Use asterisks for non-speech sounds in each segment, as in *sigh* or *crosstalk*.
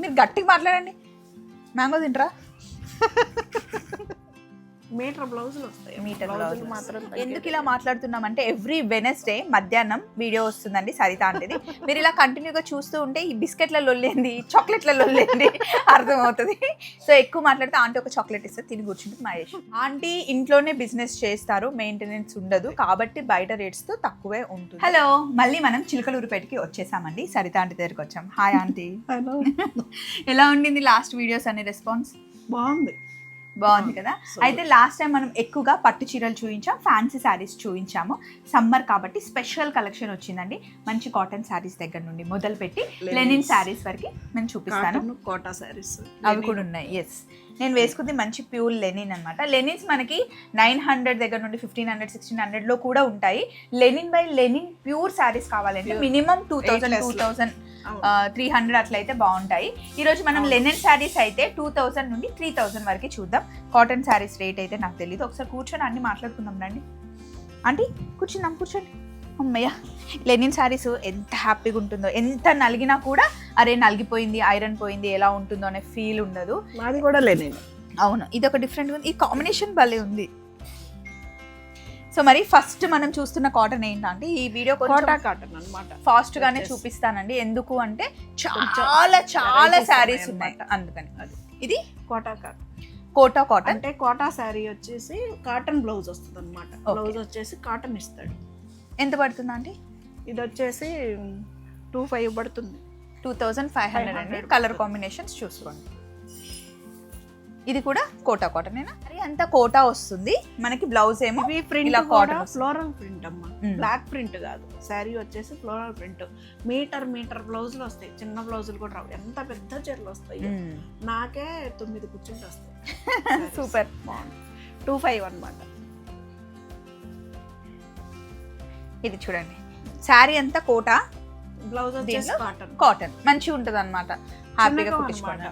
మీరు గట్టిగా మాట్లాడండి. మ్యాంగో తింటరా? మీటర్ బ్లౌజులు వస్తాయి. మీటర్ బ్లౌజులు మాత్రం ఎందుకు ఇలా మాట్లాడుతున్నామంటే ఎవ్రీ వెనస్డే మధ్యాహ్నం వీడియో వస్తుందండి సరిత అంటది. మీరు ఇలా కంటిన్యూగా చూస్తూ ఉంటే ఈ బిస్కెట్ల లొల్లేంది చాక్లెట్ల లొల్లేంది అర్థమవుతుంది. సో ఎక్కువ మాట్లాడితే ఆంటీ ఒక చాక్లెట్ ఇస్తే తిని కూర్చుంటుంది మహేష్. ఆంటీ ఇంట్లోనే బిజినెస్ చేస్తారు మెయింటెనెన్స్ ఉండదు. కాబట్టి బయట రేట్స్తో తక్కువే ఉంటుంది. హలో మళ్ళీ మనం చిలకలూరుపేటకి వచ్చేసామండి. సరిత ఆంటీ దగ్గరికి వచ్చాం. Hi aunty. హలో *laughs* ఎలా ఉండింది లాస్ట్ వీడియోస్ అనే రెస్పాన్స్ బాగుంది. బాగుంది కదా? అయితే లాస్ట్ టైం మనం ఎక్కువగా పట్టు చీరలు చూపించాం ఫ్యాన్సీ శారీస్ చూపించాము. సమ్మర్ కాబట్టి స్పెషల్ కలెక్షన్ వచ్చిందండి. మంచి కాటన్ శారీస్ దగ్గర నుండి మొదలు పెట్టి Lenins. లెనిన్ శారీస్ వరకు నేను చూపిస్తాను. కాటన్ కోటా సారీస్ అవి కూడా ఉన్నాయి ఎస్ నేను వేసుకుంది మంచి ప్యూర్ లెనిన్ అనమాట లెనిన్స్ మనకి నైన్ హండ్రెడ్ దగ్గర నుండి ఫిఫ్టీన్ హండ్రెడ్ సిక్స్టీన్ హండ్రెడ్లో కూడా ఉంటాయి. Linen by linen pure saris కావాలంటే. Minimum two thousand two. Thousand three hundred అట్లయితే బాగుంటాయి. ఈ రోజు మనం. లెనిన్ శారీస్ అయితే టూ థౌసండ్ నుండి త్రీ థౌసండ్ వరకు చూద్దాం. కాటన్ శారీస్ రేట్ అయితే నాకు తెలియదు ఒకసారి కూర్చొని అన్ని మాట్లాడుకుందాం రండి. ఆంటీ కూర్చుందాం కూర్చోండి. అమ్మయ్య లెనిన్ శారీస్ ఎంత హ్యాపీగా ఉంటుందో ఎంత నలిగినా కూడా అరే నలిగిపోయింది ఐరన్ పోయింది ఎలా ఉంటుందో అనే ఫీల్ ఉండదు. నాది కూడా లేనేది అవును ఇది ఒక డిఫరెంట్ ఉంది. ఈ కాంబినేషన్ భలే ఉంది. సో మరి ఫస్ట్ మనం చూస్తున్న కాటన్ ఏంటంటే ఈ వీడియో కాటన్ అన్నమాట. ఫాస్ట్ గానే. చూపిస్తానండి. ఎందుకు అంటే చాలా చాలా శారీస్ ఉన్నాయి. అందుకని. అది. ఇది కోటా కాటన్. కోటా కాటన్. అంటే కోటా శారీ వచ్చేసి కాటన్ బ్లౌజ్ వస్తుంది అనమాట. బ్లౌజ్ వచ్చేసి కాటన్ ఇస్తాడు. ఎంత పడుతుందా అండి? ఇది వచ్చేసి టూ ఫైవ్ పడుతుంది. టూ థౌజండ్ ఫైవ్ హండ్రెడ్ అండి. 500 కలర్ కాంబినేషన్స్ చూసుకోండి. ఇది కూడా కోటా కాటన్ మరి అంతా కోటా వస్తుంది. మనకి బ్లౌజ్ ఏమో ఇవి ప్రింట్ వస్తుంది. ఫ్లోరల్ ప్రింట్ అమ్మా. బ్లాక్ ప్రింట్ కాదు. శారీ వచ్చేసి ఫ్లోరల్ ప్రింట్ మీటర్ మీటర్ బ్లౌజులు వస్తాయి. చిన్న బ్లౌజులు కూడా రావు. ఎంత పెద్ద చీరలు వస్తాయి. నాకే తొమ్మిది కూర్చుంటే వస్తాయి. *laughs* సూపర్. బాగుంది. టూ ఫైవ్ అనమాట ఇది చూడండి. శారీ అంతా కోటా? బ్లౌజ్ కాటన్ కాటన్ మంచిగా ఉంటుంది అనమాట హ్యాపీగా కుట్టించుకోండి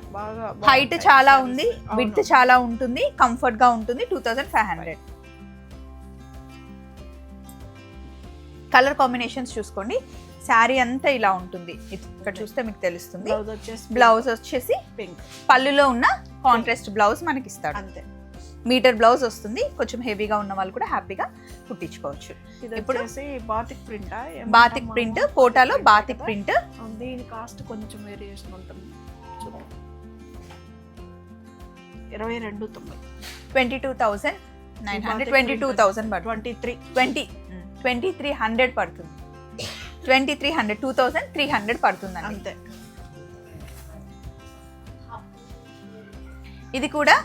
హైట్ చాలా ఉంది విడ్త్ చాలా ఉంటుంది కంఫర్ట్గా ఉంటుంది two thousand five hundred colour combinations చూసుకోండి. శారీ అంతా ఇలా ఉంటుంది. ఇక్కడ చూస్తే మీకు తెలుస్తుంది. బ్లౌజ్ వచ్చేసి బ్లౌజ్ వచ్చేసి పింక్ పళ్ళులో ఉన్న కాంట్రాస్ట్ బ్లౌజ్ మనకి ఇస్తాడు అంతే. మీటర్ బ్లౌజ్ వస్తుంది. కొంచెం హెవీగా ఉన్న వాళ్ళు కూడా హ్యాపీగా కుట్టించుకోవచ్చు. ఇప్పుడు- బాతిక్ ప్రింట్? బాతిక్ ప్రింట్ కోటాలో బాతిక్ ప్రింట్ దీని కాస్ట్ కొంచెం వేరియేషన్ ఉంటుంది. ఇరవై రెండు తొంభై. Twenty two thousand nine hundred twenty two thousand పడుతుంది twenty three. Twenty twenty three hundred పడుతుంది. Twenty three hundred two thousand three hundred పడుతుందండి. అంతే. ఇది కూడా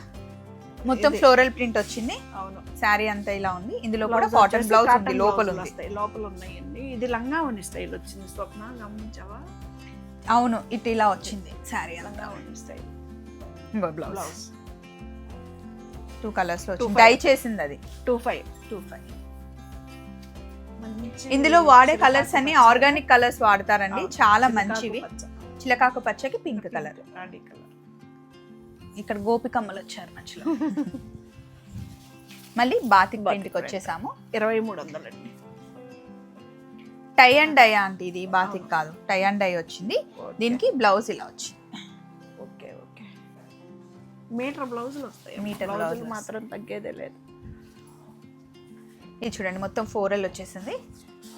మొత్తం. ఫ్లోరల్ ప్రింట్ వచ్చింది. అవును. శారీ అంతా ఇలా ఉంది. ఇందులో కూడా కాటన్ బ్లౌజ్ ఉంది లోపల వస్తాయి. లోపల ఉన్నాయండి. ఇది లంగావని స్టైల్ వచ్చింది. స్వప్న గమనించావా? అవును ఇటు ఇలా వచ్చింది శారీ అంతా. లంగావని స్టైల్. బ్లౌజ్. టూ కలర్స్లో. డై చేసింది అది. టూ ఫైవ్ టూ ఫైవ్ ఇందులో వాడే కలర్స్ అన్ని. ఆర్గానిక్ కలర్స్ వాడతారండి. చాలా మంచివి. చిలకాకు పచ్చకి పింక్ కలర్ కలర్ ఇక్కడ గోపికమ్మలు వచ్చారు మధ్యలో. మళ్ళీ బాతిక్ ప్రింట్కి వచ్చేసాము. ఇరవై మూడు వందలండి. టై అండ్ డై అంటే ఇది బాతిక్ కాదు. టై అండ్ డై వచ్చింది. దీనికి బ్లౌజ్ ఇలా వచ్చింది. Okay okay. మీటర్ బ్లౌజులు వస్తాయి. మీటర్ బ్లౌజులు మాత్రం తగ్గేదే లేదు. ఇది చూడండి మొత్తం ఫోరల్ వచ్చేసింది.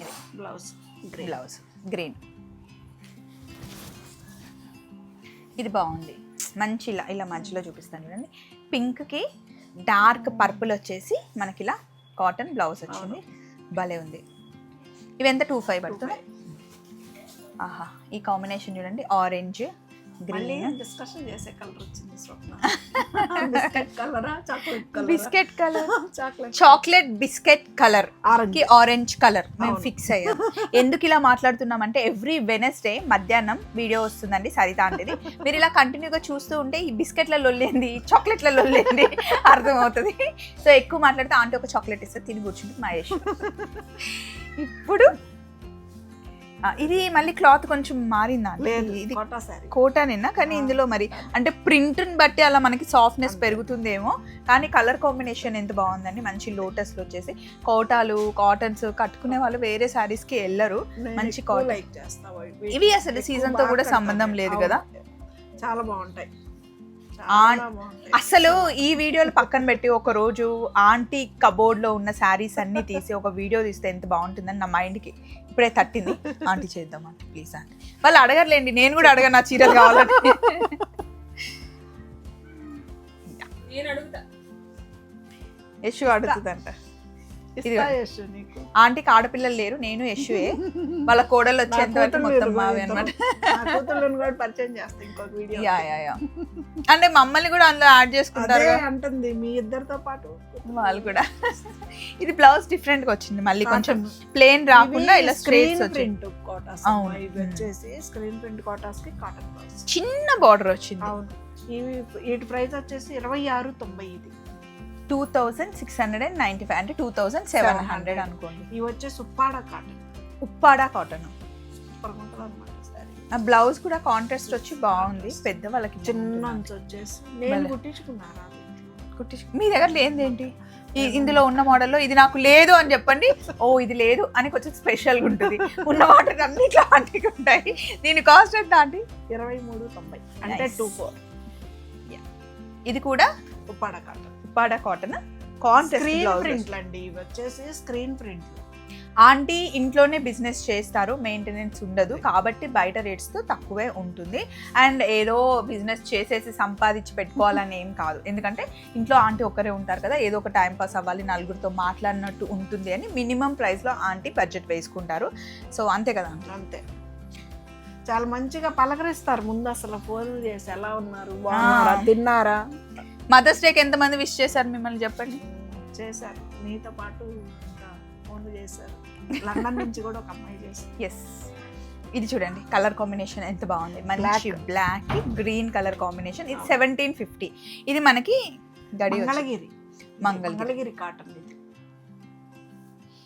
ఇది బ్లౌజ్ గ్రీన్. Blouse green. ఇది బాగుంది. మంచి ఇలా ఇలా మధ్యలో చూపిస్తాను చూడండి. పింక్కి డార్క్ పర్పుల్ వచ్చేసి మనకి ఇలా కాటన్ బ్లౌజ్ వచ్చింది. భలే ఉంది. ఇవి ఎంత టూ ఫైవ్ పడుతుంది? ఆహా ఈ కాంబినేషన్ చూడండి ఆరెంజ్ గ్రీన్. డిస్కషన్ చేసే కలర్ వచ్చింది బిస్కెట్ కలరా? Chocolate biscuit colour. *laughs* కి ఆరెంజ్ కలర్. మేము. ఫిక్స్ అయ్యాం. *laughs* ఎందుకు ఇలా మాట్లాడుతున్నాం అంటే ఎవ్రీ వెనస్డే మధ్యాహ్నం వీడియో వస్తుందండి సరిత అంటది. మీరు ఇలా కంటిన్యూగా చూస్తూ ఉంటే ఈ బిస్కెట్ల లొల్లేంది చాక్లెట్ల లొల్లేంది *laughs* అర్థమవుతుంది. సో ఎక్కువ మాట్లాడితే ఆంటీ ఒక చాక్లెట్ ఇస్తే తిని కూర్చుంటుంది మహేష్. ఇప్పుడు ఇది మళ్ళీ క్లాత్ కొంచెం మారిందా ఇది కోటా నిన్న కానీ ఇందులో మరి అంటే ప్రింట్ బట్టి అలా మనకి సాఫ్ట్నెస్. పెరుగుతుందేమో. కానీ కలర్ కాంబినేషన్ ఎంత బాగుందండి? మంచి లోటస్లు వచ్చేసి. కోటాలు కాటన్స్ కట్టుకునే వాళ్ళు వేరే శారీస్కి వెళ్ళరు మంచి ఇవి అసలు season తో కూడా సంబంధం లేదు కదా? చాలా బాగుంటాయి. అసలు ఈ వీడియోలు పక్కన పెట్టి ఒక రోజు ఆంటీ కబోర్డ్లో ఉన్న శారీస్ అన్ని తీసి ఒక వీడియో తీస్తే ఎంత బాగుంటుందని నా మైండ్కి ఇప్పుడే తట్టింది. ఆంటీ చేద్దాం ఆంటీ ప్లీజ్ ఆంటీ. వాళ్ళు అడగర్లేండి నేను కూడా అడగను నా చీరలు కావాలని. నేను అడుగుతా. యశు అడుగుతుందంట. ఆంటీకి ఆడపిల్లలు లేరు నేను యశువే. వాళ్ళ కోడలు వచ్చేంత వరకు మొత్తం మావి అనమాట యా యా యా. అంటే మమ్మల్ని కూడా అందులో యాడ్ చేసుకుంటారు అంటుంది మీ ఇద్దరితో పాటు. వాళ్ళు కూడా. ఇది బ్లౌజ్ డిఫరెంట్గా వచ్చింది మళ్ళీ కొంచెం ప్లేన్ రాకుండా ఇలా స్క్రీన్ ప్రింట్ కోటాస్ వచ్చేసి స్క్రీన్ ప్రింట్ కోటాస్కి కాటన్ చిన్న బార్డర్ వచ్చింది. అవును. ఇవి వీటి ప్రైస్ వచ్చేసి ఇరవై ఆరు తొంభై ఇది two thousand six hundred and ninety five అంటే టూ థౌసండ్ సెవెన్ హండ్రెడ్ అనుకోండి. ఇవి వచ్చేసి ఉప్పాడ కాటన్ ఉప్పాడ కాటన్ ఆ బ్లౌజ్ కూడా కాంట్రాస్ట్ వచ్చి బాగుంది. పెద్ద వాళ్ళకి చిన్న వచ్చేసి. నేను భలే. కుట్టించుకున్నారా కుట్టించు మీ దగ్గర లేనిది ఏంటి? ఈ ఇందులో ఉన్న మోడల్లో ఇది నాకు లేదు అని చెప్పండి. ఓ ఇది లేదు అని కొంచెం స్పెషల్గా ఉంటుంది. *laughs* ఉన్న వాటికి అన్ని క్లాంటిగా ఉంటాయి. దీని కాస్ట్ ఎంత ఆంటీ ఇరవై మూడు తొంభై. అంటే. టూ ఫోర్ ఇది కూడా Uppada cotton Uppada cotton screen ప్రింట్లు అండి ఇవి వచ్చేసి స్క్రీన్ ప్రింట్లు. ఆంటీ ఇంట్లోనే బిజినెస్ చేస్తారు మెయింటెనెన్స్ ఉండదు కాబట్టి బయట రేట్స్తో తక్కువే ఉంటుంది. అండ్ ఏదో బిజినెస్ చేసేసి సంపాదించి పెట్టుకోవాలని ఏం కాదు. ఎందుకంటే ఇంట్లో ఆంటీ ఒక్కరే ఉంటారు కదా ఏదో ఒక టైం పాస్ అవ్వాలి నలుగురితో మాట్లాడినట్టు ఉంటుంది అని మినిమం ప్రైస్లో ఆంటీ బడ్జెట్ వేసుకుంటారు. సో అంతే కదా? అంతే. చాలా మంచిగా పలకరిస్తారు ముందు అసలు ఫోన్ చేసి ఎలా ఉన్నారు. తిన్నారా? మదర్స్ డేకి ఎంతమంది విష్ చేశారు మిమ్మల్ని చెప్పండి? చేశారు. నీతో పాటు ఇంకా ఫోన్లు చేశారు. లండన్ నుంచి కూడా ఒక అమ్మాయి చేశారు. ఎస్ ఇది చూడండి కలర్ కాంబినేషన్ ఎంత బాగుంది. మంచి బ్లాక్ గ్రీన్ కలర్ కాంబినేషన్ ఇది సెవెంటీన్ ఫిఫ్టీ ఇది మనకి గడి మంగళగిరి. మంగళగిరి. కాటన్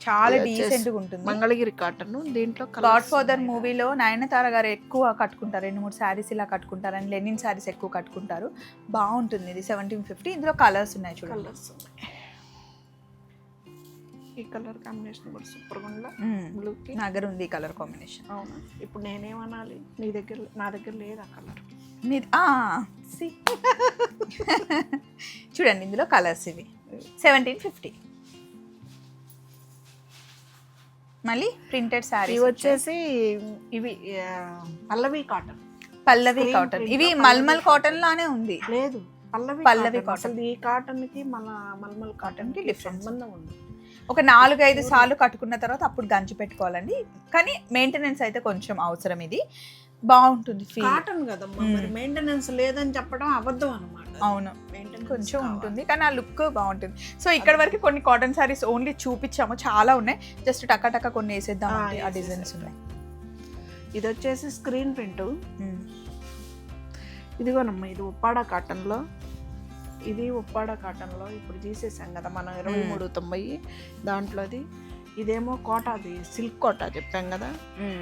చాలా డీసెంట్గా ఉంటుంది. మంగళగిరి కాటన్ దీంట్లో గాడ్ ఫాదర్ మూవీలో నయనతార గారు ఎక్కువ కట్టుకుంటారు. రెండు మూడు శారీస్ ఇలా కట్టుకుంటారు అండ్ లెనిన్ శారీస్ ఎక్కువ కట్టుకుంటారు. బాగుంటుంది ఇది సెవెంటీన్ ఫిఫ్టీ ఇందులో కలర్స్ ఉన్నాయి చూడండి. కలర్స్ ఈ కలర్ కాంబినేషన్ కూడా సూపర్గా ఉందా? మ్మ్. బ్లూ కి నా దగ్గర ఉంది కలర్ కాంబినేషన్ అవునా? ఇప్పుడు నేనేమనాలి? నీ దగ్గర నా దగ్గర లేదు ఆ. కలర్. *laughs* చూడండి ఇందులో కలర్స్ ఇవి. సెవెంటీన్ ఫిఫ్టీ మళ్ళీ ప్రింటెడ్ శారీ ఇవి వచ్చేసి ఇవి పల్లవి కాటన్. పల్లవి కాటన్. ఇవి మల్మల్ కాటన్. లానే ఉంది. లేదు పల్లవి పల్లవి కాటన్. ఈ కాటన్కి మన మల్మల్ కాటన్కి difference. సంబంధం ఉంది. ఒక నాలుగు ఐదు సార్లు కట్టుకున్న తర్వాత అప్పుడు గంజి పెట్టుకోవాలండి. కానీ మెయింటెనెన్స్ అయితే కొంచెం అవసరం ఇది. బాగుంటుంది కాటన్ కదమ్మా మరి మెయింటెనెన్స్ లేదని చెప్పడం అబద్ధం అనమాట అవును. కొంచెం ఉంటుంది కానీ ఆ లుక్ బాగుంటుంది. సో ఇక్కడ వరకు కొన్ని కాటన్ సారీస్ ఓన్లీ చూపించాము. చాలా ఉన్నాయి. జస్ట్ టక్క టక్క కొన్ని వేసేద్దాం ఆ. డిజైన్స్ ఉన్నాయి. ఇది వచ్చేసి స్క్రీన్ ప్రింట్ మ్మ్. ఇదిగోనమ్మా ఇది ఉప్పాడ కాటన్లో ఇది ఉప్పాడ కాటన్లో ఇప్పుడు తీసేసాం కదా మనం ఇరవై. మూడు తొంభై దాంట్లోది. ఇదేమో కోటాది సిల్క్ కోట చెప్పాం కదా.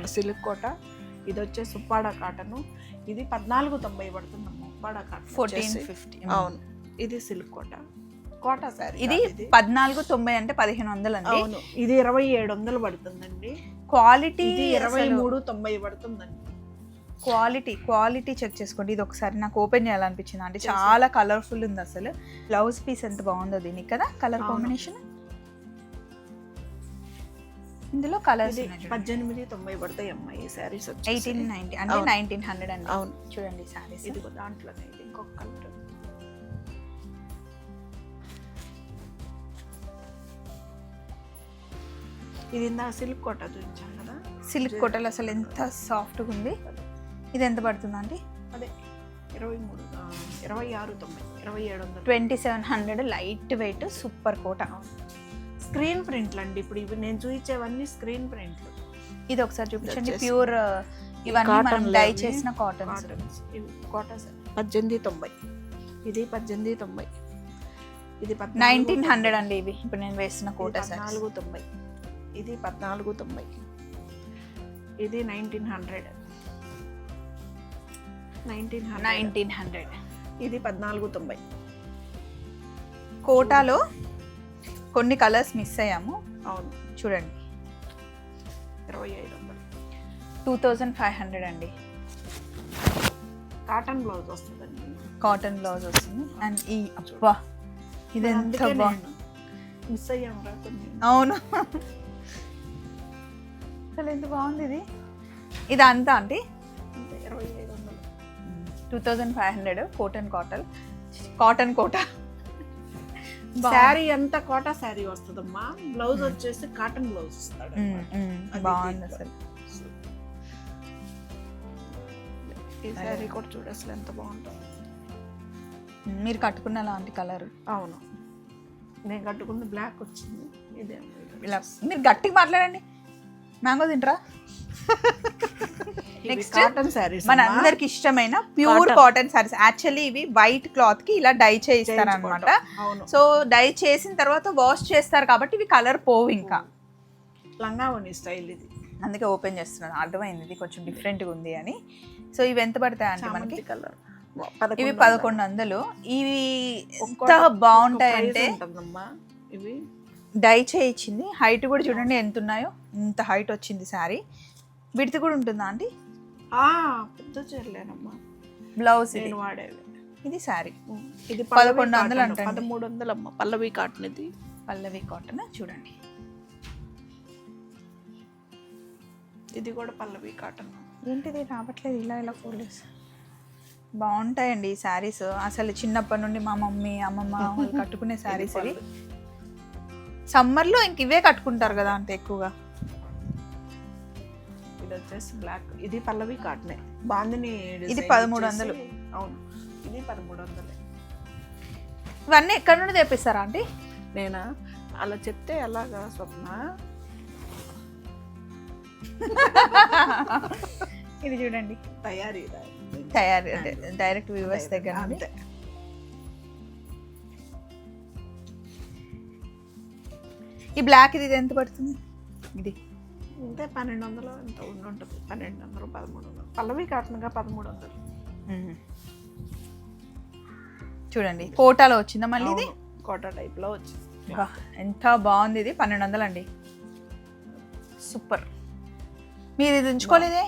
సిల్క్ కోట. ఇది వచ్చేసి ఉప్పాడ కాటన్. ఇది పద్నాలుగు తొంభై పడుతుందమ్మా ఉప్పాడ కాటన్ ఫోర్టీన్. ఫిఫ్టీ అవును. ఇది సిల్క్ కోట. కోట సారీ ఇది పద్నాలుగు తొంభై అంటే పదిహేను వందలు అండి అవును. ఇది ఇరవై ఏడు వందలు పడుతుందండి. క్వాలిటీ ఇరవై మూడు తొంభై పడుతుందండి. క్వాలిటీ క్వాలిటీ చెక్ చేసుకోండి. ఇది ఒకసారి నాకు ఓపెన్ చేయాలనిపించింది అంటే చాలా కలర్ఫుల్ ఉంది అసలు. బ్లౌజ్ పీస్ ఎంత బాగుందో దీనికి కదా కలర్. కాంబినేషన్? ఇందులో కలర్స్ ఇది పద్దెనిమిది తొంభై పడతాయి అమ్మాయి శారీస్ ఎయిటీన్ నైన్టీ అంటే. నైన్టీన్ హండ్రెడ్ అండి. అవును. చూడండి సారీస్ ఇది దాంట్లోనే ఇది ఇంకొక కలర్ ఇది ఇందాక సిల్క్ కోట చూపించాం కదా? సిల్క్ కోటలు అసలు ఎంత సాఫ్ట్గా ఉంది? ఇది ఎంత పడుతుంది అండి? అదే ఇరవై మూడు ఇరవై ఆరు తొంభై ఇరవై ఏడు twenty seven hundred light weight super Kota. Screen ప్రింట్లు అండి. ఇప్పుడు ఇవి నేను చూపించేవన్నీ స్క్రీన్ ప్రింట్లు. ఇది ఒకసారి చూపించండి ప్యూర్ ఇవన్నీ మనం డై చేసిన ఇవి కోటాస్ పద్దెనిమిది తొంభై. ఇది పద్దెనిమిది తొంభై. ఇది నైన్టీన్. హండ్రెడ్ అండి ఇవి. ఇప్పుడు నేను వేసిన కోట పద్నాలుగు తొంభై. ఇది పద్నాలుగు తొంభై. ఇది nineteen hundred nineteen nineteen hundred ఇది పద్నాలుగు తొంభై. కోటాలో కొన్ని కలర్స్ మిస్ అయ్యాము. అవును. చూడండి. ఇరవై ఐదు వందలు. టూ థౌజండ్ ఫైవ్ హండ్రెడ్ అండి. కాటన్ బ్లౌజ్ వస్తుందండి. కాటన్ బ్లౌజ్ వస్తుంది. అండ్ ఈ అబ్బా ఇది ఎంత బాగుంది మిస్ అయ్యాం రా కొన్ని. అవును. అసలు ఎంత బాగుంది ఇది? ఇది అంతా అండి? ఇరవై ఐదు వందలు. Two thousand five hundred cotton cotton cotton Kota. Sari అంతా కోటా శారీ వస్తుందమ్మా. బ్లౌజ్ వచ్చేసి కాటన్ బ్లౌజ్ ఇస్తాడు బాగుంది. అసలు. ఈ శారీ కూడా చూడు అసలు ఎంత బాగుంటుంది మీరు కట్టుకున్న లాంటి కలర్? అవును. నేను కట్టుకున్న బ్లాక్ వచ్చింది. ఇదే. ఇలా మీరు గట్టిగా మాట్లాడండి. మ్యాంగో తింటరా? *laughs* Next, కాటన్ శారీస్ మన అందరికి ఇష్టమైన ప్యూర్. కాటన్ సారీస్ యాక్చువల్లీ ఇవి వైట్ క్లాత్కి ఇలా డై చేయిస్తారు అనమాట సో డై చేసిన తర్వాత వాష్ చేస్తారు కాబట్టి ఇవి కలర్ పోవు ఇంకా. లంగావని స్టైల్ ఇది. అందుకే ఓపెన్ చేస్తున్నాను. అర్థమైంది ఇది కొంచెం different గా ఉంది అని. సో ఇవి ఎంత పడతాయి అంటే మనకి కలర్ ఇవి పదకొండు వందలు. ఇవి ఎంత బాగుంటాయంటే ఇవి. డై చేయించింది. హైట్ కూడా చూడండి ఎంత ఉన్నాయో. ఇంత హైట్ వచ్చింది శారీ. విడత కూడా ఉంటుందా అండి? పెద్ద చీరలేనమ్మా. బ్లౌజ్ ఇది. నేను వాడేవి ఇది శారీ ఇది పదకొండు వందలు అంటండి. పదమూడు వందలు అమ్మ పల్లవి కాటన్ ఇది. పల్లవి కాటన్ చూడండి. ఇది కూడా పల్లవి కాటన్ ఏంటిది? రావట్లేదు. ఇలా ఇలా ఫోల్డర్స్ బాగుంటాయండి ఈ శారీస్ అసలు చిన్నప్పటి నుండి మా మమ్మీ అమ్మమ్మ వాళ్ళు కట్టుకునే *laughs* శారీస్ ఇవి. సమ్మర్లో ఇంక ఇవే కట్టుకుంటారు కదా అంత ఎక్కువగా. ఇది వచ్చేసి బ్లాక్ ఇది పల్లవి కాటనే బాందిని ఇది 1300. ఇచ్చేసి- అవును. ఇది పదమూడు వందలే. ఇవన్నీ ఎక్కడి నుండి తెప్పిస్తారా ఆంటీ నేనా? అలా చెప్తే ఎలాగా స్వప్న? ఇది చూడండి. తయారీ తయారు డైరెక్ట్ వ్యూవర్స్ దగ్గర అంతే. ఈ బ్లాక్ ఇది ఎంత పడుతుంది? ఇది. అంతే పన్నెండు వందలు ఎంత ఉండి ఉంటుంది పన్నెండు వందలు పదమూడు వందలు పల్లవి కాటన్గా పదమూడు వందలు చూడండి కోటాలో వచ్చిందా మళ్ళీ ఇది? కోటా టైప్లో వచ్చింది. వా, ఎంత బాగుంది ఇది పన్నెండు వందలు అండి. సూపర్. మీరు ఇది ఉంచుకోలేదే.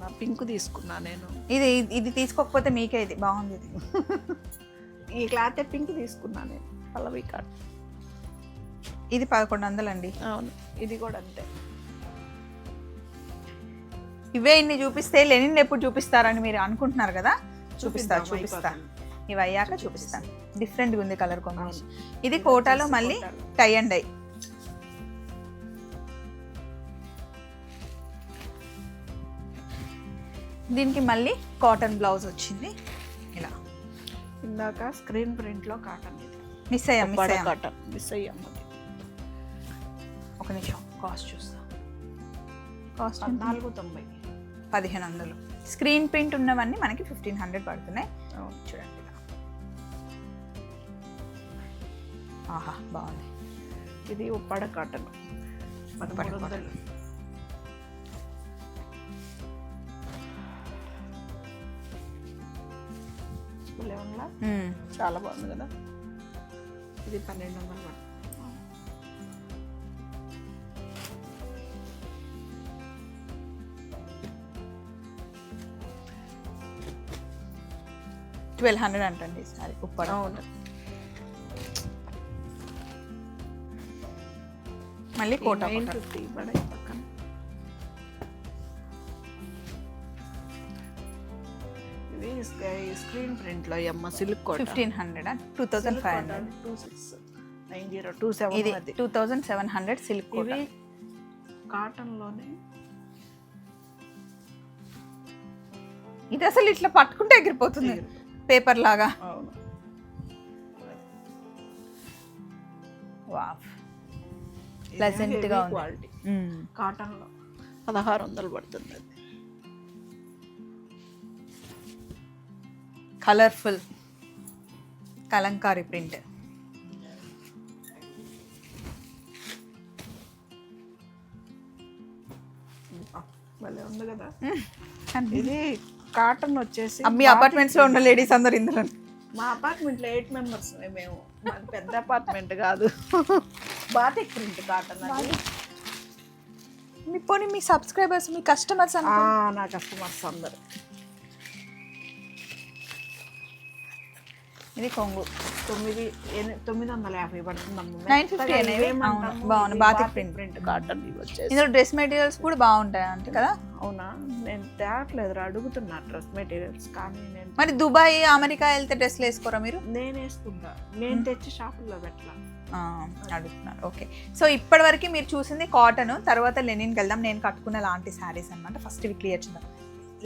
నా పింక్ తీసుకున్నా నేను. ఇది ఇది తీసుకోకపోతే మీకే ఇది బాగుంది ఇది. ఈ క్లాత్ పింక్ తీసుకున్నా నేను పల్లవి కాటన్ ఇది పదకొండు వందలు అండి అవును. ఇది కూడా అంతే. ఇవే ఇన్ని చూపిస్తే లెనిన్ ఎప్పుడు చూపిస్తారని మీరు అనుకుంటున్నారు కదా? చూపిస్తా చూపిస్తా. ఇవి అయ్యాక చూపిస్తాను. డిఫరెంట్గా ఉంది కలర్ కాంబినేషన్ ఇది కోటాలో మళ్ళీ. టై అండ్ డై దీనికి మళ్ళీ కాటన్ బ్లౌజ్ వచ్చింది. ఇలా. ఇందాక స్క్రీన్ ప్రింట్లో కాటన్ మిస్ అయ్యాం మిస్ అయ్యాం. కాటన్ మిస్ అయ్యాం. ఒక నిమిషం కాస్ట్ చూస్తా. కాస్ట్ పద్నాలుగు తొంభై. పదిహేను వందలు. స్క్రీన్ ప్రింట్ ఉన్నవన్నీ మనకి ఫిఫ్టీన్ హండ్రెడ్ పడుతున్నాయి. చూడండి ఆహా బాగుంది. ఇది ఉప్పాడ కాటన్. చాలా బాగుంది కదా. ఇది పన్నెండు వందలు పడుతుంది. ట్వెల్వ్ హండ్రెడ్ అంటండి సారీ ఉప్పడ అవును. మళ్ళీ కోట ఫిఫ్టీ పక్కన. ఇది స్క్రీన్ ప్రింట్లో అమ్మ silk Kota. Fifteen hundred two thousand five hundred. Two six nine zero two seven ఇది two thousand seven hundred silk Kota. ఇవి కాటన్లోనే ఇది అసలు ఇట్లా పట్టుకుంటే ఎగిరిపోతుంది. పేపర్ లాగా. అవును. వావ్. Pleasant గా ఉంది. క్వాలిటీ కాటన్లో పదహారు వందలు పడుతుంది అది. Colourful Kalamkari print. భలే ఉంది కదా. ఇది కాటన్ వచ్చేసి మీ అపార్ట్మెంట్స్లో ఉన్న లేడీస్ అందరు ఇందులో మా అపార్ట్మెంట్లో ఎయిట్ మెంబర్స్ మేము. మాది పెద్ద అపార్ట్మెంట్ కాదు. *laughs* బాటిక్ ప్రింట్ కాటన్ అది. మీ పోనీ మీ సబ్స్క్రైబర్స్ మీ కస్టమర్స్ నా కస్టమర్స్ అందరు. ఇది కొంగు. తొమ్మిది తొమ్మిది వందల యాభై పడుతుందమ్మ 950 అనేవి? అవును, బాగుంది. Batik print. ప్రింట్ కాటన్ ఇందులో డ్రెస్ మెటీరియల్స్ కూడా బాగుంటాయి అంటే కదా? అవునా? నేను తేవట్లేదు అడుగుతున్నా డ్రెస్ మెటీరియల్స్ కానీ నేను మరి దుబాయ్ అమెరికా వెళ్తే డ్రెస్లు వేసుకోరా మీరు? నేను వేసుకుంటా. నేను తెచ్చి షాపుల్లో పెట్టలా. అడుగుతున్నారు. ఓకే. సో ఇప్పటి వరకు మీరు చూసింది కాటన్ తర్వాత లెనిన్కి వెళ్దాం. నేను కట్టుకున్న లాంటి శారీస్ అన్నమాట. ఫస్ట్ ఇవి క్లియర్ చేద్దాం.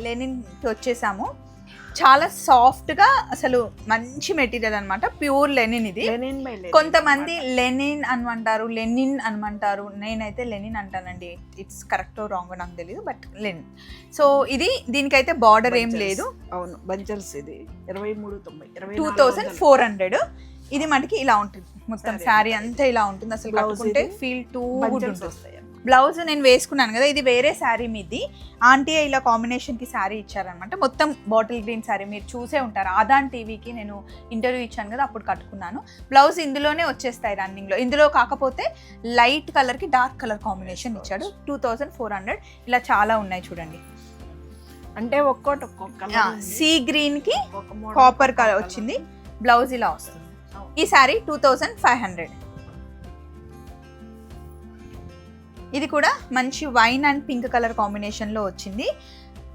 లెనిన్కి వచ్చేసాము. చాలా సాఫ్ట్గా అసలు మంచి మెటీరియల్ అన్నమాట ప్యూర్ లెనిన్ ఇది. కొంతమంది లెనిన్ అనమంటారు లెనిన్ అనమంటారు. నేనైతే లెనిన్ అంటానండి. ఇట్స్ కరెక్ట్ రాంగ్ నాకు తెలియదు బట్ లెనిన్. సో ఇది దీనికైతే బార్డర్ ఏం. లేదు. అవును బంచల్స్ ఇది. ఇరవై మూడు తొంభై టూ వందలు. ఫోర్ హండ్రెడ్ ఇది మనకి ఇలా ఉంటుంది. మొత్తం శారీ అంతా. ఇలా ఉంటుంది. అసలు కట్టుకుంటే. ఫీల్ టూ గుడ్ వస్తాయి. బ్లౌజ్ నేను వేసుకున్నాను కదా ఇది వేరే శారీ మీది. ఆంటీ ఇలా కాంబినేషన్కి శారీ ఇచ్చారనమాట మొత్తం బాటిల్ గ్రీన్ శారీ మీరు చూసే ఉంటారు. ఆదాన్ టీవీకి నేను ఇంటర్వ్యూ ఇచ్చాను కదా అప్పుడు కట్టుకున్నాను. బ్లౌజ్ ఇందులోనే వచ్చేస్తాయి రన్నింగ్లో. ఇందులో కాకపోతే లైట్ కలర్కి డార్క్ కలర్ కాంబినేషన్ ఇచ్చాడు. టూ థౌజండ్ ఫోర్ హండ్రెడ్ ఇలా చాలా ఉన్నాయి చూడండి. అంటే ఒక్కోటి ఒక్కొక్క. సీ గ్రీన్కి ఒక model కాపర్ కలర్. వచ్చింది. బ్లౌజ్ ఇలా వస్తుంది. ఈ sari two thousand five hundred ఇది కూడా మంచి వైన్ అండ్ పింక్ కలర్ కాంబినేషన్లో వచ్చింది.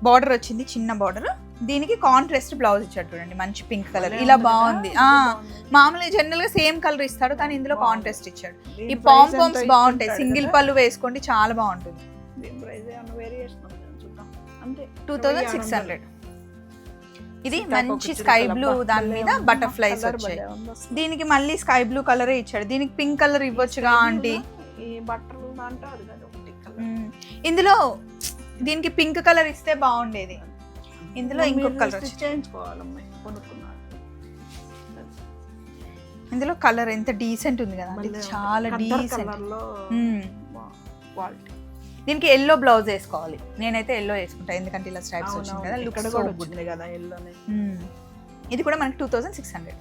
బార్డర్ వచ్చింది చిన్న బార్డర్ దీనికి కాంట్రాస్ట్ బ్లౌజ్ ఇచ్చాడు చూడండి మంచి పింక్ కలర్. ఇలా? బాగుంది. మామూలుగా జనరల్గా సేమ్ కలర్ ఇస్తాడు కానీ ఇందులో. కాంట్రాస్ట్ ఇచ్చాడు. ఈ పామ్ పామ్స్ బాగుంటాయి. సింగిల్? పళ్ళు వేసుకోండి చాలా బాగుంటుంది. టూ థౌజండ్ సిక్స్ హండ్రెడ్ ఇది మంచి స్కై బ్లూ దాని మీద. బటర్ఫ్లైస్ వచ్చాయి. దీనికి మళ్ళీ స్కై బ్లూ కలరే ఇచ్చాడు. దీనికి పింక్ కలర్ ఇవ్వచ్చుగా ఆంటీ. అది కదా ఒకటి. ఇందులో దీనికి పింక్ కలర్ ఇస్తే బాగుండేది. ఇందులో ఇంకొక కలర్ చేయించుకోవాలమ్మా ఇందులో కలర్ ఎంత డీసెంట్ ఉంది కదా చాలా డీసెంట్. క్వాలిటీ. దీనికి ఎల్లో బ్లౌజ్ వేసుకోవాలి. నేనైతే ఎల్లో వేసుకుంటా ఎందుకంటే ఇలా స్ట్రైప్స్ వచ్చింది కదా లుక్ కూడా కదా ఎల్లోనే ఇది కూడా మనకి two thousand six hundred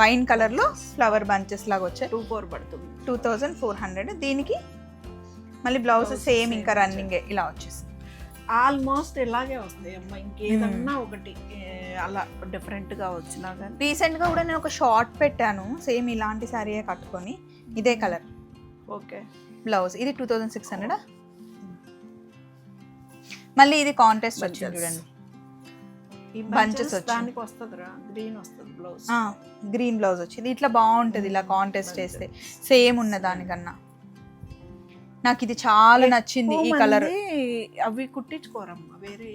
wine కలర్లో ఫ్లవర్ బంచెస్ లాగా వచ్చాయి. టూ ఫోర్ పడుతుంది. Two thousand four hundred. దీనికి మళ్ళీ బ్లౌజ్ సేమ్ ఇంకా రన్నింగ్ ఇలా వచ్చేసింది. ఆల్మోస్ట్ ఇలాగే వస్తాయి అమ్మా ఇంకేదన్నా ఒకటి ఏ, అలా డిఫరెంట్గా వచ్చినా కానీ. రీసెంట్గా కూడా నేను ఒక షార్ట్ పెట్టాను సేమ్ ఇలాంటి శారీయే కట్టుకొని ఇదే కలర్ ఓకే బ్లౌజ్ ఇది టూ థౌజండ్ సిక్స్ హండ్రెడ్? మళ్ళీ ఇది కాంటెస్ట్ వచ్చింది. చూడండి. బంచెస్. దానికి వస్తుందిరా. గ్రీన్ వస్తుంది బ్లౌజ్. గ్రీన్ బ్లౌజ్ వచ్చింది. ఇట్లా బాగుంటది ఇలా కాంటెస్ట్ వేస్తే సేమ్ ఉన్న దానికన్నా. నాకు ఇది చాలా నచ్చింది ఈ కలర్ అవి కుట్టించుకోరమ్మా. వేరే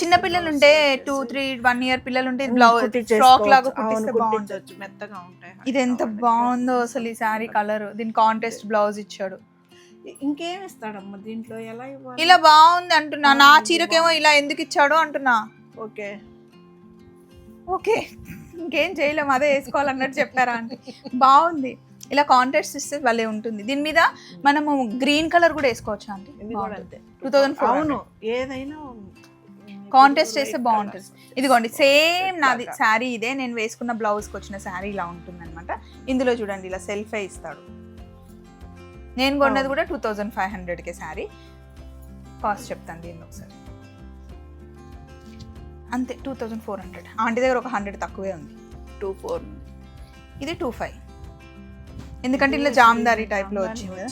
చిన్న పిల్లలు ఉంటే టూ త్రీ వన్ ఇయర్ పిల్లలు ఉంటే బ్లౌజ్. ఫ్రాక్ లాగా కుట్టిస్తే బాగుంటుంది. మెత్తగా ఉంటాయి. ఇది ఎంత బాగుందో అసలు ఈ శారీ కలర్ దీని కాంటెస్ట్ బ్లౌజ్ ఇచ్చాడు. ఇంకేం ఇస్తాడమ్మా దీంట్లో? ఎలా ఇవ్వాలి? ఇలా బాగుంది అంటున్నా. నా చీరకేమో ఇలా ఎందుకు ఇచ్చాడో అంటున్నా. ఓకే. ఓకే. ఇంకేం చేయలేము అదే వేసుకోవాలన్నట్టు చెప్పారా అంటే. బాగుంది. ఇలా కాంటెస్ట్ ఇస్తే భలే ఉంటుంది. దీని మీద మనము గ్రీన్ కలర్ కూడా వేసుకోవచ్చు అంతే. టూ థౌజండ్ ఫోర్ అవును. ఏదైనా కాంటెస్ట్ చేస్తే బాగుంటుంది. ఇదిగోండి సేమ్ నాది. శారీ ఇదే. నేను వేసుకున్న బ్లౌజ్కి వచ్చిన శారీ ఇలా ఉంటుంది అనమాట ఇందులో చూడండి ఇలా సెల్ఫే ఇస్తాడు. నేను కొన్నది అవును. కూడా టూ థౌజండ్ ఫైవ్ హండ్రెడ్కి శారీ. కాస్ట్ చెప్తాను దీన్ని ఒకసారి. అంతే two thousand four hundred. Aunty దగ్గర ఒక హండ్రెడ్ తక్కువే ఉంది. Two four. ఇది టూ ఫైవ్. ఎందుకంటే ఇలా జామ్దారి టైప్లో వచ్చింది.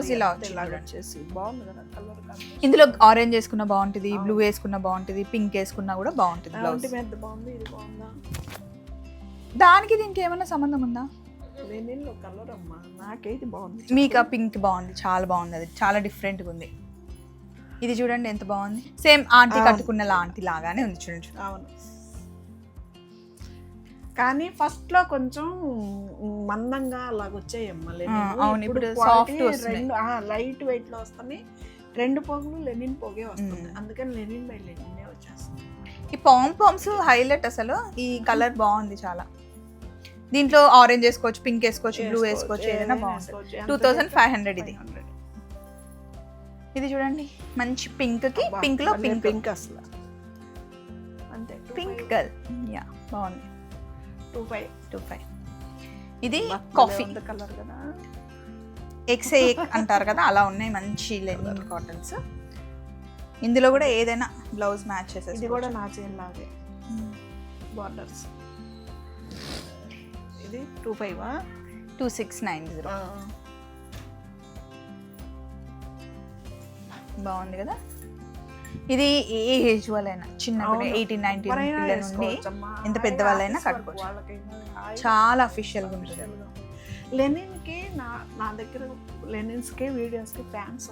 saree ఇలా వచ్చింది. వచ్చేసి. ఇందులో ఆరెంజ్ వేసుకున్న బాగుంటుంది. బ్లూ వేసుకున్న బాగుంటుంది పింక్ వేసుకున్నా కూడా బాగుంటుంది బ్లౌజ్ దానికి దీనికి ఏమైనా సంబంధం ఉందా? లెనిన్లో కలర్ అమ్మా నాకైతే బాగుంది. మీకు ఆ పింక్ బాగుంది చాలా బాగుంది అది చాలా డిఫరెంట్గా ఉంది. ఇది చూడండి ఎంత బాగుంది. Same aunty. కట్టుకున్న లాంటి లాగానే ఉంది చూడండి. అవును. కానీ ఫస్ట్లో కొంచెం మందంగా అలాగ వచ్చాయమ్మా అవును, ఇప్పుడు వస్తున్నాయి. రెండు లైట్ వెయిట్లో వస్తున్నాయి. రెండు పోగులు లెనిన్ పోగే వస్తుంది. అందుకని లెనిన్ బై లెనిన్ వచ్చేస్తుంది. ఈ పామ్ పామ్స్ హైలైట్ అసలు. ఈ కలర్ బాగుంది చాలా. దీంట్లో ఆరెంజ్ వేసుకోవచ్చు పింక్ వేసుకోవచ్చు బ్లూ వేసుకోవచ్చు ఏదైనా బాగుంటుంది. టూ థౌసండ్ ఫైవ్ హండ్రెడ్ ఇది. ఇది చూడండి మంచి పింక్కి పింక్లో పింక్ పింక్ అసలు. అంతే పింక్ గర్ల్ యా బాగుంది. టూ ఫైవ్ టూ ఫైవ్ ఇది కాఫీ కలర్ కదా. ఎక్స్ ఎక్ అంటారు కదా అలా ఉన్నాయి మంచి లెనిన్ కాటన్స్ ఇందులో కూడా ఏదైనా బ్లౌజ్ మ్యాచ్ ఇది చేసేసి కూడా నా చేను లాగే. బార్డర్స్ ఇది two five two six nine zero బాగుంది కదా ఇది ఏ ఏజ్ వాళ్ళైనా చిన్న. ఎయిటీన్ నైన్టీన్ పిల్లల నుండి. ఎంత ఆఫీస్ వర్క్ కట్టుకోవచ్చు. చాలా అఫీషియల్గా ఉంటుంది official గా. లెనిన్కి నా నా దగ్గర లెనిన్స్కి వీడియోస్కి ఫ్యాన్స్.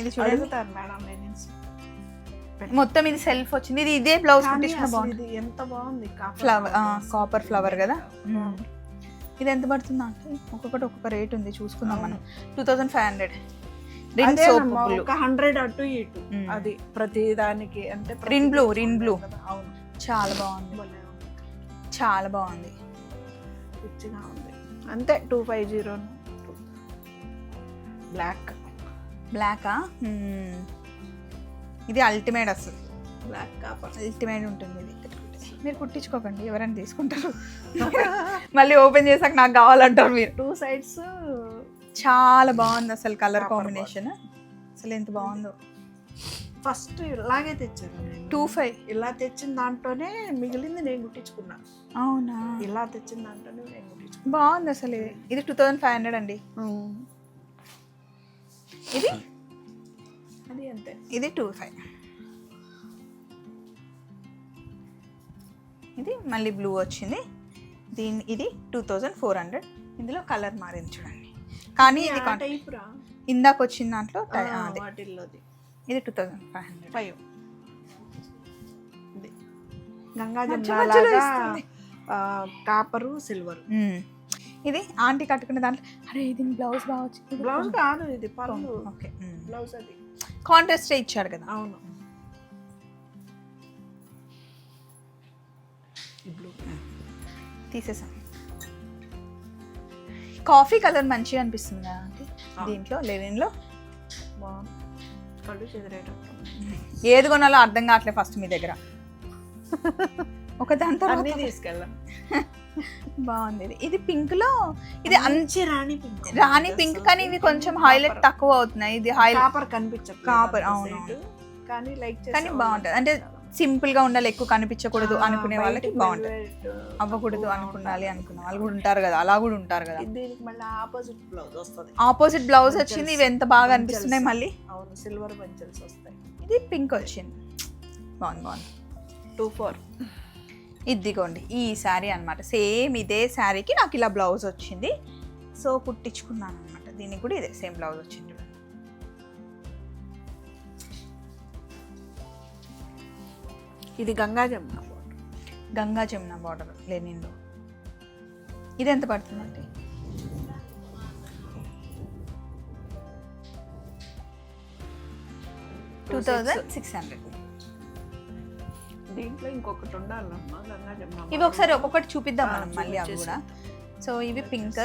ఇది చూడండి అడుగుతారు మేడం లెనిన్స్ మొత్తం ఇది సెల్ఫ్ వచ్చింది. ఇది ఇదే బ్లౌజ్ అసలు బాగుంది. ఎంత బాగుంది? ఫ్లవర్ కాపర్ ఫ్లవర్ కదా. బాగుంది. ఇది ఎంత పడుతుందా? అంటే ఒక్కొక్కటి ఒక్కొక్క రేట్ ఉంది. చూసుకుందాం మనం. Two thousand five hundred Rin soap ఒక హండ్రెడ్ అటు ఇటు. మ్మ్. అది ప్రతి దానికి అంటే రిన్ బ్లూ, రిన్ బ్లూ. అవును. చాలా బాగుంది. చాలా బాగుంది. పిచ్చిగా ఉంది. అంతే టూ ఫైవ్ జీరో బ్లాక్ బ్లాకా ఇది అల్టిమేట్ బ్లాక్ కాపర్ అల్టిమేట్ ఉంటుంది ఇది. మీరు కుట్టించుకోకండి ఎవరైనా తీసుకుంటారు. *laughs* మళ్ళీ ఓపెన్ చేసాక నాకు కావాలంటారు మీరు. టూ సైడ్స్ చాలా బాగుంది అసలు కలర్ కాంబినేషన్ అసలు ఎంత బాగుందో. ఫస్ట్ ఇలాగే తెచ్చాను టూ ఫైవ్ ఇలా తెచ్చిన దాంట్లోనే మిగిలింది నేను కుట్టించుకున్నా. అవునా? ఇలా తెచ్చిన దాంట్లోనే నేను కుట్టించుకున్నా. బాగుంది అసలు ఇది. ఇది టూ థౌజండ్ ఫైవ్ హండ్రెడ్ అండి. ఇది? అది అంతే. ఇది టూ ఫైవ్ ఇది మళ్ళీ బ్లూ వచ్చింది. దీని ఇది టూ థౌజండ్ ఫోర్ హండ్రెడ్ ఇందులో కలర్ మారింది చూడండి. కానీ ఇది ఇందాక వచ్చిన దాంట్లో ఇది two thousand five hundred five. ఇది. గంగా. కాపరు సిల్వర్ ఇది ఆంటీ కట్టుకునే దాంట్లో అరే ఇది బ్లౌజ్ బాగా వచ్చింది. బ్లౌజ్ కాదు ఇది ఓకే బ్లౌజ్ అది. కాంట్రాస్ట్ ఇచ్చాడు కదా. అవును. తీసేసాం. కాఫీ కలర్ మంచిగా అనిపిస్తుంది. దీంట్లో లెనిన్లో? ఏది కొనాలో అర్థం కావట్లేదు ఫస్ట్ మీ దగ్గర. *laughs* ఒక దాని తర్వాత తీసుకెళ్ళాం *laughs* బాగుంది. ఇది ఇది పింక్లో ఇది మంచి రాణి పింక్. రాణి పింక్ కానీ ఇవి కొంచెం హైలైట్ తక్కువ అవుతున్నాయి. ఇది హైలైట్ కాపర్ కనిపించట్లేదు కాపర్, అవును. కానీ లైక్ కానీ బాగుంటది. అంటే సింపుల్గా ఉండాలి ఎక్కువ కనిపించకూడదు అనుకునే వాళ్ళకి బాగుంటది. అవ్వకూడదు అనుకున్నాలి అనుకున్న వాళ్ళు కూడా ఉంటారు కదా అలా కూడా ఉంటారు కదా. దీనికి మళ్ళీ ఆపోజిట్ బ్లౌజ్ వస్తుంది. Opposite blouse. వచ్చింది ఇవి ఎంత బాగా. అనిపిస్తున్నాయి మళ్ళీ? అవును సిల్వర్ బంచెల్స్ వస్తాయి. ఇది పింక్ వచ్చింది. బాగుంది బాగుంది. Two four. ఇదిగోండి ఈ శారీ అన్నమాట. సేమ్ ఇదే శారీకి నాకు ఇలా బ్లౌజ్ వచ్చింది. సో కుట్టించుకున్నాను అనమాట దీనికి కూడా ఇదే సేమ్ బ్లౌజ్ వచ్చింది. ఇది గంగా జమున గంగా జమున బార్డర్ లెనిన్లో. ఇది ఎంత పడుతుందండి? టూ థౌజండ్ సిక్స్ హండ్రెడ్ దీంట్లో ఇంకొకటి ఉండాలమ్మా గంగా జమున ఇవి ఒకసారి ఒక్కొక్కటి చూపిద్దాం మనం మళ్ళీ అవి కూడా. సో ఇవి పింక్.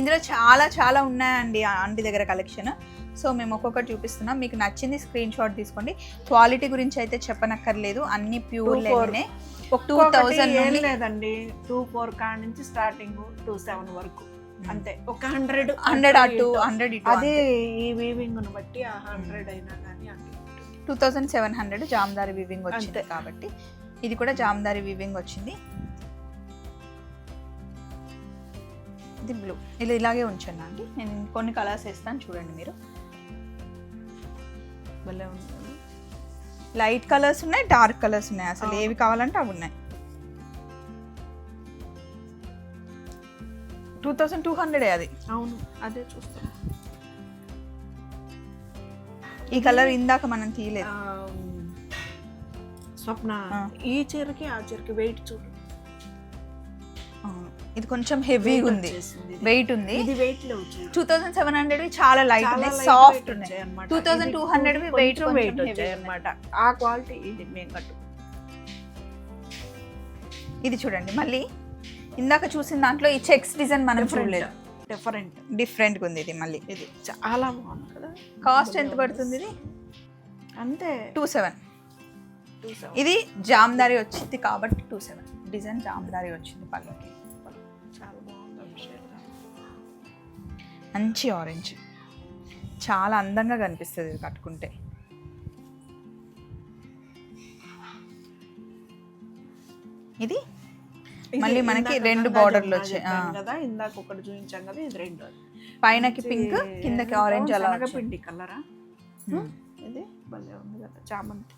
ఇందులో చాలా చాలా ఉన్నాయండి ఆంటీ దగ్గర కలెక్షన్. సో మేము ఒక్కొక్కటి చూపిస్తున్నాం. మీకు నచ్చింది స్క్రీన్ షాట్ తీసుకోండి. క్వాలిటీ గురించి అయితే చెప్పనక్కర్లేదు. అన్ని ప్యూర్ four. లెనినే. టూ థౌజండ్ నుండి లేదండి. టూ ఫోర్ కాడ నుంచి స్టార్టింగ్ టూ సెవెన్ వరకు. అంతే. ఒక హండ్రెడ్ హండ్రెడ్ అటు హండ్రెడ్ అదే ఈ వీవింగ్ బట్టి ఆ హండ్రెడ్ అయినా కానీ two thousand seven hundred Jamdani weaving వచ్చింది. కాబట్టి. ఇది కూడా జామ్దారి వివింగ్ వచ్చింది. ఇది బ్లూ ఇలా ఇలాగే ఉంచండి అండి. నేను కొన్ని కలర్స్ వేస్తాను చూడండి మీరు. భలే ఉంటుంది లైట్ కలర్స్ ఉన్నాయి డార్క్ కలర్స్ ఉన్నాయి. అసలు. ఏవి కావాలంటే అవి ఉన్నాయి. టూ థౌసండ్ టూ హండ్రెడ్ అది. అవును అదే చూస్తాం ఈ కలర్ ఇందాక మనం తీయలేదు. స్వప్న. ఈ చీరకి ఆ చీరకి వెయిట్ చూడు. ఇది కొంచెం హెవీ Weight ఉంది. వెయిట్ ఉంది. ఇది వెయిట్ చూడు టూ థౌసండ్ సెవెన్ హండ్రెడ్ చాలా లైట్ ఉన్నాయి సాఫ్ట్ weight ఉన్నాయి వచ్చాయన్నమాట. 2200 ఇది వి weight కొంచెం కొంచెం weight heavy వచ్చాయి అన్నమాట ఆ క్వాలిటీ ఇది మేము కట్టు ఇది చూడండి. మళ్ళీ ఇందాక చూసిన దాంట్లో ఈ చెక్స్ డిజైన్ మనం చూడలేదు. డిఫరెంట్ డిఫరెంట్గా ఉంది ఇది మళ్ళీ. ఇది చాలా బాగుంది కదా? కాస్ట్ ఎంత పడుతుంది ఇది? అంతే. టూ సెవెన్ ఇది జామ్దారి వచ్చింది కాబట్టి టూ సెవెన్ డిజైన్ జామ్దారి వచ్చింది పళ్ళకి చాలా బాగుంది మంచి ఆరెంజ్ చాలా అందంగా కనిపిస్తుంది ఇది కట్టుకుంటే. ఇది? మళ్ళీ మనకి రెండు జమున వచ్చాయి. కదా ఇందాక ఒకటి చూపించాం కదా ఇది రెండు. పైనకి పింక్ కిందకి ఆరెంజ్ అలా. శనగపిండి కలరా. ఇది భలే ఉంది కదా చామంతి.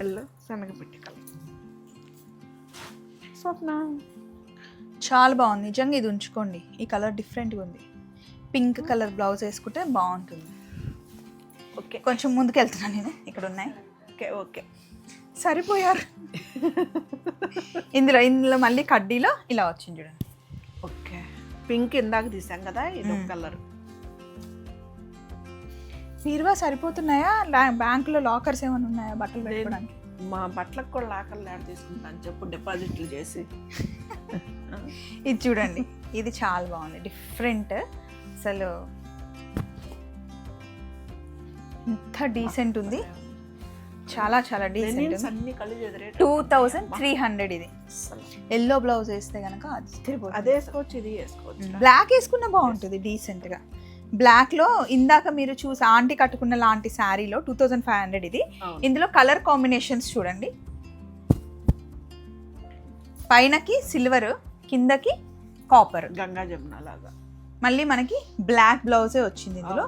ఎల్లో శనగపిండి కలర్. స్వప్న? చాలా బాగుంది. నిజంగా ఇది ఉంచుకోండి. ఈ కలర్ డిఫరెంట్గా ఉంది. పింక్ కలర్ బ్లౌజ్ వేసుకుంటే బాగుంటుంది. ఓకే. కొంచెం ముందుకు వెళ్తున్నాను నేను. ఇక్కడ ఉన్నాయి. Okay okay. సరిపోయారు. ఇందులో ఇందులో మళ్ళీ కడ్డీలో ఇలా వచ్చింది చూడండి. ఓకే. పింక్ ఇందాక తీసాం కదా ఇది ఒక. కలర్. మీరువా సరిపోతున్నాయా? లా- బ్యాంకులో లాకర్స్ ఏమైనా ఉన్నాయా బట్టలు పెట్టుకోవడానికి? మా బట్టలకు కూడా లాకర్లు యాడ్ తీసుకుంటాను చెప్పు డిపాజిట్లు చేసి. *laughs* ఇది చూడండి ఇది చాలా బాగుంది డిఫరెంట్. అసలు ఇంత డీసెంట్ ఉంది. చాలా చాలా డీసెంట్ అన్ని టూ థౌజండ్ త్రీ హండ్రెడ్ ఇది. ఎల్లో బ్లౌజ్ వేస్తే కనుక అదే వేసుకోవచ్చు ఇది వేసుకోవచ్చు. బ్లాక్ వేసుకున్న బాగుంటుంది డీసెంట్గా బ్లాక్లో ఇందాక మీరు చూసి ఆంటీ కట్టుకున్న లాంటి శారీలో టూ థౌజండ్ ఫైవ్ హండ్రెడ్ ఇది. ఇందులో కలర్ కాంబినేషన్స్ చూడండి. పైనకి సిల్వర్ కిందకి కాపర్ గంగా జమున లాగా. మళ్ళీ మనకి బ్లాక్ బ్లౌజే వచ్చింది ఇందులో.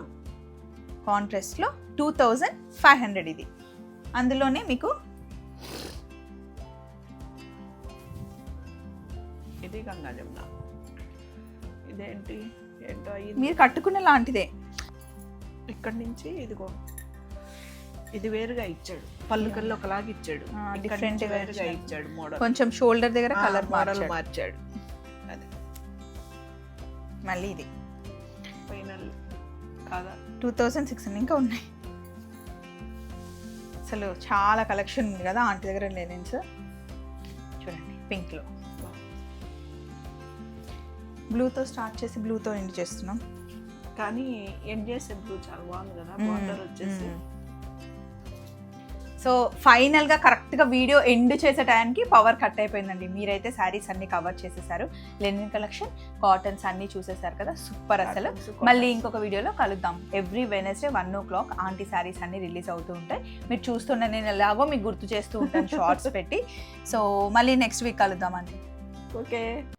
కాంట్రాస్ట్లో టూ థౌజండ్ ఫైవ్ హండ్రెడ్ ఇది. అందులోనే మీకు ఇది గంగా జమున ఇదేంటి? ఏంటో మీరు కట్టుకున్న లాంటిదే. ఇక్కడి నుంచి ఇదిగో. ఇది వేరుగా ఇచ్చాడు. పళ్ళుకల్లో ఒకలాగా ఇచ్చాడు. గా వేరుగా ఇచ్చాడు. మోడల్. కొంచెం షోల్డర్ దగ్గర కలర్ మోడల్ మార్చాడు. మార్చాడు. అది. మళ్ళీ ఇది. ఫైనల్ కాదా? టూ థౌజండ్ సిక్స్ ఇంకా ఉన్నాయి. అసలు చాలా కలెక్షన్ ఉంది కదా ఆంటీ దగ్గర లెనిన్స్ చూడండి పింక్లో బ్లూతో స్టార్ట్ చేసి బ్లూతో ఎండ్ చేస్తున్నాం కానీ ఎండ్ చేసే బ్లూ చాలా బాగుంది కదా. బార్డర్ వచ్చేసి. సో ఫైనల్గా కరెక్ట్గా వీడియో ఎండ్ చేసే టైంకి పవర్ కట్ అయిపోయిందండి. మీరైతే శారీస్ అన్ని కవర్ చేసేసారు. లెనిన్ కలెక్షన్ కాటన్స్ అన్ని చూసేసారు కదా. సూపర్ అసలు. మళ్ళీ ఇంకొక వీడియోలో కలుద్దాం. Every Wednesday one o'clock aunty saris అన్ని రిలీజ్ అవుతూ ఉంటాయి. మీరు చూస్తుండే నేను ఎలాగో మీకు గుర్తు చేస్తూ ఉంటాను *laughs* షార్ట్స్ పెట్టి. సో మళ్ళీ నెక్స్ట్ వీక్ కలుద్దాం అండి ఓకే